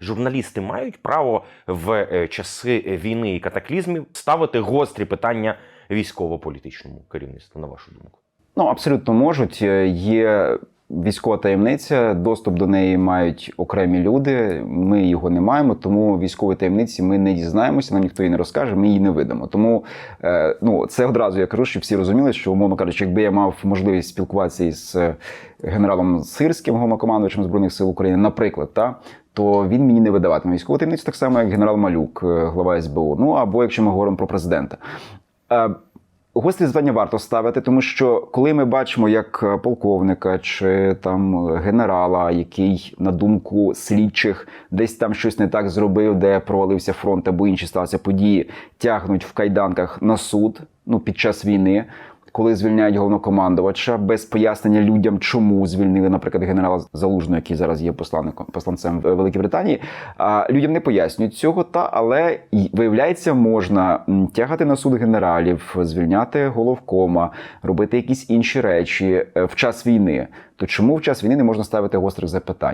журналісти мають право в е, часи війни і катаклізмів ставити гострі питання військово-політичному керівництву, на вашу думку? Ну, абсолютно можуть. Е, Є військова таємниця, доступ до неї мають окремі люди. Ми його не маємо, тому військової таємниці ми не дізнаємося, нам ніхто її не розкаже, ми її не видамо. Тому е, ну, це одразу я кажу, щоб всі розуміли, що, умовно кажучи, якби я мав можливість спілкуватися із е, генералом Сирським, головнокомандувачем Збройних сил України, наприклад, та. То він мені не видаватиме військову таємницю, так само, як генерал Малюк, е, глава СБУ. Ну або якщо ми говоримо про президента. Гострі звання варто ставити, тому що коли ми бачимо як е, полковника чи там е, генерала, який на думку слідчих десь там щось не так зробив, де провалився фронт або інші сталися події, тягнуть в кайданках на суд ну під час війни. Коли звільняють головнокомандувача без пояснення людям, чому звільнили, наприклад, генерала Залужного, який зараз є посланником посланцем в Великій Британії, а людям не пояснюють цього, та але виявляється, можна тягати на суд генералів, звільняти головкома, робити якісь інші речі е, в час війни. То чому в час війни не можна ставити гострих запитань?